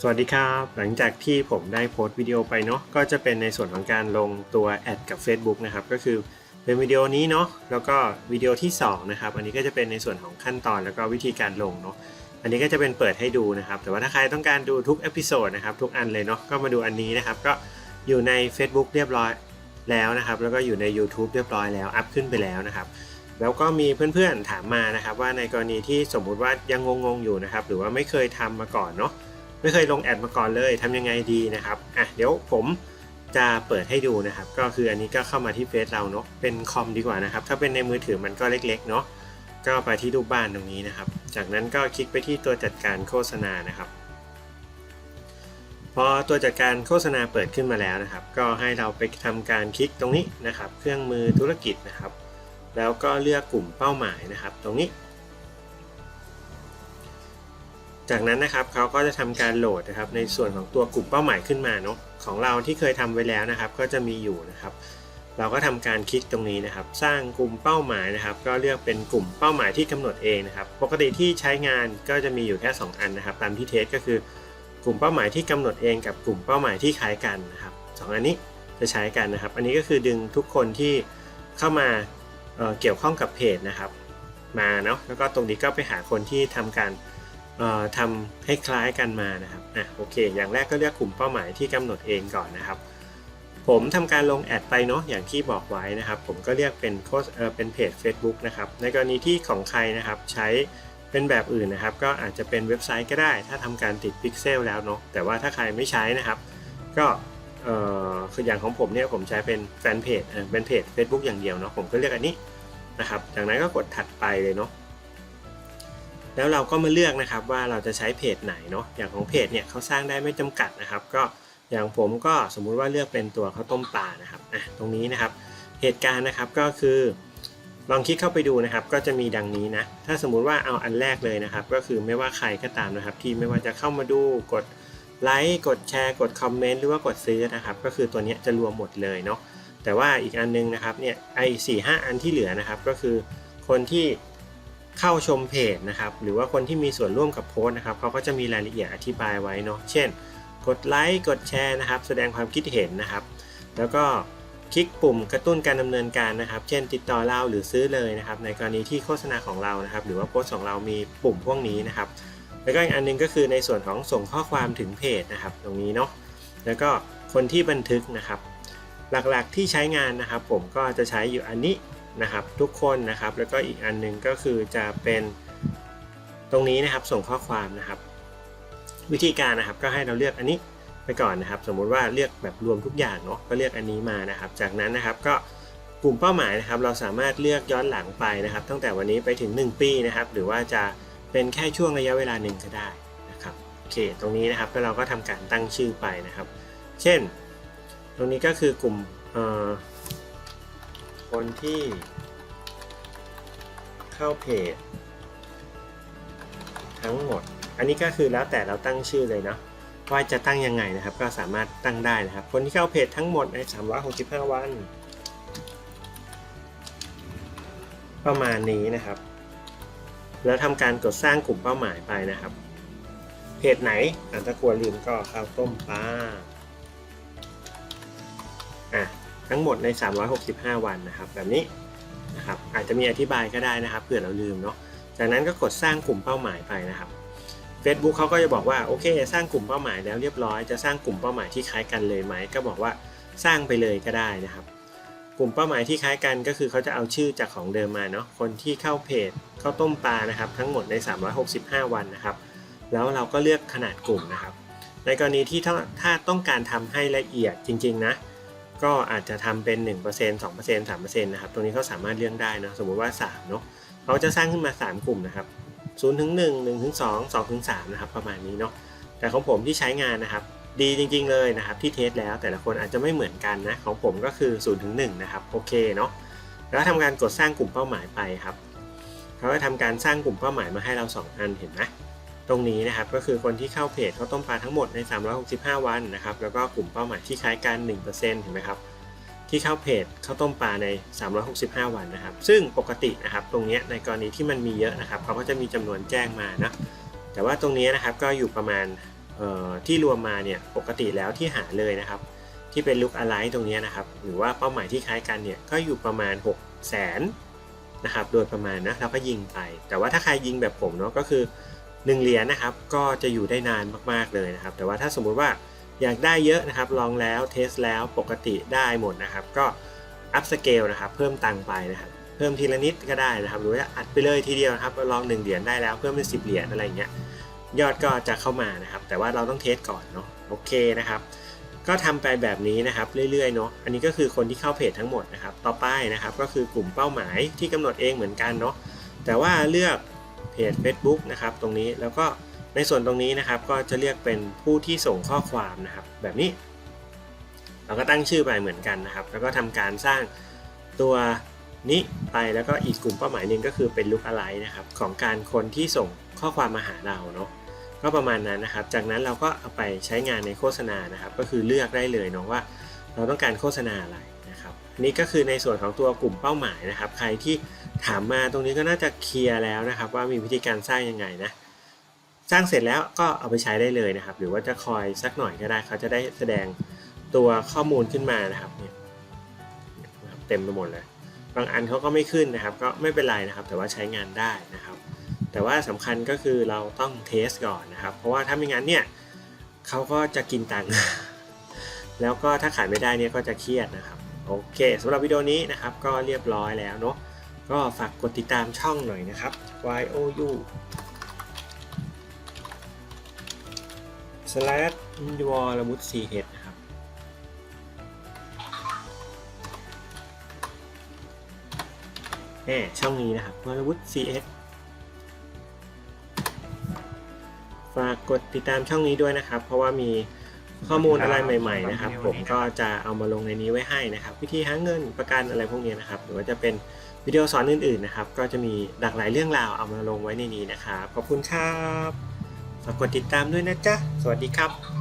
สวัสดีครับ หลังจากที่ผมได้โพสต์วิดีโอไปเนาะก็จะเป็นในส่วนของการลงตัวแอดกับ Facebook นะครับก็คือเป็นวิดีโอนี้เนาะแล้วก็วิดีโอที่2นะครับอันนี้ก็จะเป็นในส่วนของขั้นตอนแล้วก็วิธีการลงเนาะอันนี้ก็จะเป็นเปิดให้ดูนะครับแต่ว่าถ้าใครต้องการดูทุกเอพิโซดนะครับทุกอันเลยเนาะก็มาดูอันนี้นะครับก็อยู่ใน Facebook เรียบร้อยแล้วนะครับแล้วก็อยู่ใน YouTube เรียบร้อยแล้วอัพขึ้นไปแล้วนะครับแล้วก็มีเพื่อนๆถามมานะครับว่าในกรณีที่สมมุติว่ายังงงๆอยู่นะครับหรือว่าไม่เคยทำมาก่อนเนาะ ไม่เคยลงแอดมาก่อนเลยทำยังไงดีนะครับอะเดี๋ยวผมจะเปิดให้ดูนะครับ ก็คืออันนี้ก็เข้ามาที่เฟซเราเนาะเป็นคอมดีกว่านะครับ ถ้าเป็นในมือถือมันก็เล็กๆเนาะก็ไปที่รูปบ้านตรงนี้นะครับ จากนั้นก็คลิกไปที่ตัวจัดการโฆษณานะครับ พอตัวจัดการโฆษณาเปิดขึ้นมาแล้วนะครับ ก็ให้เราไปทำการคลิกตรงนี้นะครับ เครื่องมือธุรกิจนะครับ แล้วก็เลือกกลุ่มเป้าหมายนะครับ ตรงนี้ จากนั้นนะครับเขาก็จะทำการโหลดนะครับในส่วนของตัวกลุ่มเป้าหมายขึ้นมาเนาะของเราที่เคยทำไว้แล้วนะครับ ก็จะมีอยู่นะครับ เราก็ทำการคลิกตรงนี้นะครับ สร้างกลุ่มเป้าหมายนะครับ ก็เลือกเป็นกลุ่มเป้าหมายที่กำหนดเองนะครับ ปกติที่ใช้งานก็จะมีอยู่แค่ 2 อันนะครับ ตามที่เทสก็คือกลุ่มเป้าหมายที่กำหนดเองกับกลุ่มเป้าหมายที่คล้ายกันนะครับสองอันนี้จะใช้กันนะครับ อันนี้ก็คือดึงทุกคนที่เข้ามาเเกี่ยวข้องกับเพจนะครับ มาเนาะแล้วก็ตรงนี้ก็ไปหาคนที่ทำการ ทำให้คล้ายกันมานะครับอะโอเค อย่างแรกก็เลือกกลุ่มเป้าหมายที่กำหนดเองก่อนนะครับ ผมทำการลงแอดไปเนาะอย่างที่บอกไว้นะครับ ผมก็เรียกเป็นโค้ดเออเป็นเพจ Facebook นะครับ ในกรณีที่ของใครนะครับใช้เป็นแบบอื่นนะครับ ก็อาจจะเป็นเว็บไซต์ก็ได้ ถ้าทำการติดพิกเซลแล้วเนาะแต่ว่าถ้าใครไม่ใช้นะครับ ก็เอ่อคืออย่างของผมเนี่ยผมใช้เป็นแฟนเพจเออเป็นเพจ Facebook อย่างเดียวเนาะผมก็เลือกอันนี้นะครับ จากนั้นก็กดถัดไปเลยเนาะ แล้วเราก็มาเลือกนะครับว่าเราจะใช้เพจไหนเนาะอย่างของเพจเนี่ยเขาสร้างได้ไม่จำกัดนะครับ ก็อย่างผมก็สมมุติว่าเลือกเป็นตัวข้าวต้มปลานะครับอะตรงนี้นะครับเหตุการณ์นะครับก็คือ ลองคลิกเข้าไปดูนะครับ ก็จะมีดังนี้นะถ้าสมมุติว่าเอาอันแรกเลยนะครับ ก็คือไม่ว่าใครก็ตามนะครับ ที่ไม่ว่าจะเข้ามาดูกดไลค์กดแชร์กดคอมเมนต์หรือว่ากดซื้อนะครับ ก็คือตัวนี้จะรวมหมดเลยเนาะแต่ว่าอีกอันนึงนะครับเนี่ยไอ้สี่ห้าอันที่เหลือนะครับ ก็คือคนที่ เข้าชมเพจนะครับ หรือว่าคนที่มีส่วนร่วมกับโพสต์นะครับเขาก็จะมีรายละเอียดอธิบายไว้เนาะเช่น กดไลค์กดแชร์นะครับ แสดงความคิดเห็นนะครับ แล้วก็คลิกปุ่มกระตุ้นการดำเนินการนะครับ เช่น ติดต่อเราหรือซื้อเลยนะครับ ในกรณีที่โฆษณาของเรานะครับ หรือว่าโพสต์ของเรามีปุ่มพวกนี้นะครับ แล้วก็อีกอันหนึงก็คือในส่วนของส่งข้อความถึงเพจนะครับ ตรงนี้เนาะแล้วก็คนที่บันทึกนะครับ หลักๆที่ใช้งานนะครับ ผมก็จะใช้อยู่อันนี้ นะครับทุกคนนะครับแล้วก็อีกอันหนึงก็คือจะเป็นตรงนี้นะครับส่งข้อความนะครับ วิธีการนะครับก็ให้เราเลือกอันนี้ไปก่อนนะครับ สมมุติว่าเลือกแบบรวมทุกอย่างเนาะก็เลือกอันนี้มานะครับ จากนั้นนะครับก็กลุ่มเป้าหมายนะครับ เราสามารถเลือกย้อนหลังไปนะครับ ตั้งแต่วันนี้ไปถึง 1 ปีนะครับ หรือว่าจะเป็นแค่ช่วงระยะเวลาหนึ่งก็ได้นะครับโอเค ตรงนี้นะครับแล้วเราก็ทำการตั้งชื่อไปนะครับ เช่น ตรงนี้ก็คือกลุ่มเอ่อ คนที่เข้าเพจทั้งหมด อันนี้ก็คือแล้วแต่เราตั้งชื่อเลยเนาะว่าจะตั้งยังไงนะครับ ก็สามารถตั้งได้นะครับ คนที่เข้าเพจทั้งหมดใน 365 วัน ประมาณนี้นะครับ แล้วทำการกดสร้างกลุ่มเป้าหมายไปนะครับ เพจไหนอะถ้ากลัวลืมก็ข้าวต้มปลาอะ ทั้งหมดใน 365 วันนะครับ แบบนี้นะครับอาจจะมีอธิบายก็ได้นะครับเผื่อเราลืมเนาะจากนั้นก็กดสร้างกลุ่มเป้าหมายไปนะครับ Facebook เขาก็จะบอกว่าโอเค สร้างกลุ่มเป้าหมายแล้วเรียบร้อยจะสร้างกลุ่มเป้าหมายที่คล้ายกันเลยไหมก็บอกว่าสร้างไปเลยก็ได้นะครับ กลุ่มเป้าหมายที่คล้ายกันก็คือเขาจะเอาชื่อจากของเดิมมาเนาะคนที่เข้าเพจเข้าต้มปลานะครับ ทั้งหมดใน 365 วันนะครับ แล้วเราก็เลือกขนาดกลุ่มนะครับ ในกรณีที่ถ้าถ้าต้องการทำให้ละเอียดจริง ๆ นะ ก็อาจจะทำเป็น 1% 2% 3%นะครับตรงนี้เขาสามารถเลือกได้นะสมมุติว่า3เนาะเขาจะสร้างขึ้นมา 3 กลุ่มนะครับ0ถึง1 1ถึง2 2ถึง3นะครับประมาณนี้เนาะแต่ของผมที่ใช้งานนะครับ ดีจริงๆเลยนะครับที่เทสแล้วแต่ละคนอาจจะไม่เหมือนกันนะของผมก็คือ0ถึง1นะครับโอเคเนาะแล้วทำการกดสร้างกลุ่มเป้าหมายไปครับเขาก็ทำการสร้างกลุ่มเป้าหมายมาให้เรา 2 อันเห็นไหม ตรงนี้นะครับก็คือคนที่เข้าเพจข้าวต้มปลาทั้งหมดใน 365 วันนะครับแล้วก็กลุ่มเป้าหมายที่คล้ายกัน 1%เห็นไหมครับที่เข้าเพจข้าวต้มปลาใน 365 วันนะครับ ซึ่งปกตินะครับตรงนี้ในกรณีที่มันมีเยอะนะครับเขาก็จะมีจำนวนแจ้งมานะแต่ว่าตรงนี้นะครับก็อยู่ประมาณที่รวมมาเนี่ยปกติแล้วที่หาเลยนะครับ ที่เป็นลุกอะไรตรงนี้นะครับ หรือว่าเป้าหมายที่คล้ายกันเนี่ยก็อยู่ประมาณ 6 0 0 0 0นนะครับโดยประมาณนะเราก็ยิงไป แต่ว่าถ้าใครยิงแบบผมเนาะก็คือ 1เหรียญนะครับก็จะอยู่ได้นานมากๆเลยนะครับ แต่ว่าถ้าสมมุติว่าอยากได้เยอะนะครับ ลองแล้วเทสแล้วปกติได้หมดนะครับ ก็อัพสเกลนะครับเพิ่มตังค์ไปนะครับเพิ่มทีละนิดก็ได้นะครับหรือว่าอัดไปเลยทีเดียวนะครับลอง1เหรียญได้แล้วเพิ่มเป็น10เหรียญอะไรเงี้ยยอดก็จะเข้ามานะครับ แต่ว่าเราต้องเทสก่อนเนาะโอเคนะครับก็ทำไปแบบนี้นะครับเรื่อยๆเนาะอันนี้ก็คือคนที่เข้าเพจทั้งหมดนะครับ ต่อไปนะครับก็คือกลุ่มเป้าหมายที่กำหนดเองเหมือนกันเนาะแต่ว่าเลือก เพจ Facebook นะครับตรงนี้แล้วก็ในส่วนตรงนี้นะครับก็จะเรียกเป็นผู้ที่ส่งข้อความนะครับแบบนี้ เราก็ตั้งชื่อไปเหมือนกันนะครับ แล้วก็ทำการสร้างตัวนี้ไปแล้วก็อีกกลุ่มเป้าหมายหนึ่งก็คือเป็นลุกอะไรนะครับของการคนที่ส่งข้อความมาหาเราเนาะก็ประมาณนั้นนะครับ จากนั้นเราก็เอาไปใช้งานในโฆษณานะครับ ก็คือเลือกได้เลยเนาะว่า เราต้องการโฆษณาอะไรนะครับนนี้ก็คือในส่วนของตัวกลุ่มเป้าหมายนะครับ ใครที่ ถามมาตรงนี้ก็น่าจะเคลียร์แล้วนะครับ ว่ามีวิธีการสร้างยังไงนะสร้างเสร็จแล้วก็เอาไปใช้ได้เลยนะครับ หรือว่าจะคอยสักหน่อยก็ได้เขาจะได้แสดงตัวข้อมูลขึ้นมานะครับเนี่ยนะครับเต็มไปหมดเลยบางอันเขาก็ไม่ขึ้นนะครับ ก็ไม่เป็นไรนะครับ แต่ว่าใช้งานได้นะครับ แต่ว่าสำคัญก็คือเราต้องเทสก่อนนะครับ เพราะว่าถ้าไม่งั้นเนี่ยเขาก็จะกินตังค์แล้วก็ถ้าขายไม่ได้เนี่ยก็จะเครียดนะครับโอเคสำหรับวิดีโอนี้นะครับ ก็เรียบร้อยแล้วเนาะ ก็ฝากกดติดตามช่องหน่อยนะครับ y o u slash w a l m u t c h นะครับแน่ช่องนี้นะครับวรวุฒิ CS ฝากกดติดตามช่องนี้ด้วยนะครับ เพราะว่ามีข้อมูลอะไรใหม่ ๆ นะครับ ผมก็จะเอามาลงในนี้ไว้ให้นะครับ วิธีหาเงินประกันอะไรพวกนี้นะครับ หรือว่าจะเป็น วิดีโอสอนอื่นๆนะครับ ก็จะมีหลากหลายเรื่องราวเอามาลงไว้ในนี้นะครับ ขอบคุณครับ ฝากกดติดตามด้วยนะจ๊ะ สวัสดีครับ